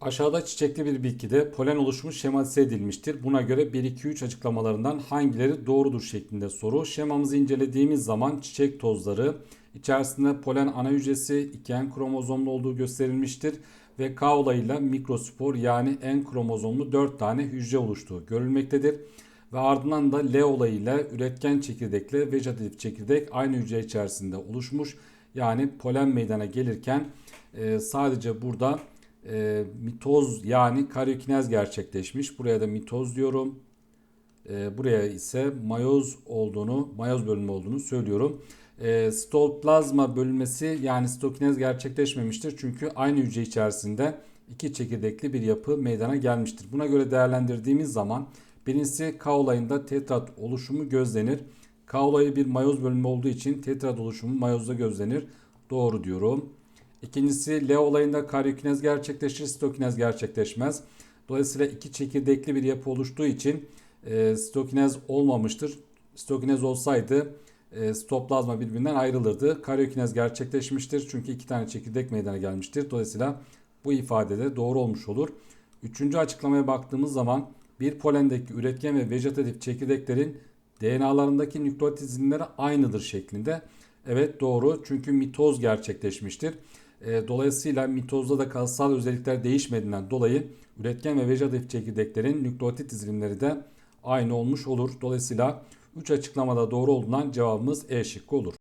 Aşağıda çiçekli bir bitkide polen oluşumu şematize edilmiştir. Buna göre 1-2-3 açıklamalarından hangileri doğrudur şeklinde soru. Şemamızı incelediğimiz zaman çiçek tozları içerisinde polen ana hücresi 2N kromozomlu olduğu gösterilmiştir. Ve K olayıyla mikrospor yani N kromozomlu 4 tane hücre oluştuğu görülmektedir. Ve ardından da L olayıyla üretken çekirdekle vejetatif çekirdek aynı hücre içerisinde oluşmuş. Yani polen meydana gelirken e, sadece burada e, mitoz yani karyokinez gerçekleşmiş. Buraya da mitoz diyorum. E, buraya ise mayoz olduğunu, mayoz bölünme olduğunu söylüyorum. E, stoplazma bölünmesi yani stokinez gerçekleşmemiştir. Çünkü aynı hücre içerisinde iki çekirdekli bir yapı meydana gelmiştir. Buna göre değerlendirdiğimiz zaman birincisi K olayında tetrat oluşumu gözlenir. K olayı bir mayoz bölünme olduğu için tetrat oluşumu mayozda gözlenir. Doğru diyorum. İkincisi L olayında karyokinez gerçekleşir, stokinez gerçekleşmez. Dolayısıyla iki çekirdekli bir yapı oluştuğu için e, stokinez olmamıştır. Stokinez olsaydı e, stoplazma birbirinden ayrılırdı. Karyokinez gerçekleşmiştir çünkü iki tane çekirdek meydana gelmiştir. Dolayısıyla bu ifade de doğru olmuş olur. Üçüncü açıklamaya baktığımız zaman bir polendeki üretken ve vejetatif çekirdeklerin DNA'larındaki nükleotit dizilimleri aynıdır şeklinde. Evet doğru çünkü mitoz gerçekleşmiştir. E, dolayısıyla mitozda da kalıtsal özellikler değişmediğinden dolayı üretken ve vejetatif çekirdeklerin nükleotit dizilimleri de aynı olmuş olur. Dolayısıyla 3 açıklamada doğru olduğundan cevabımız E şıkkı olur.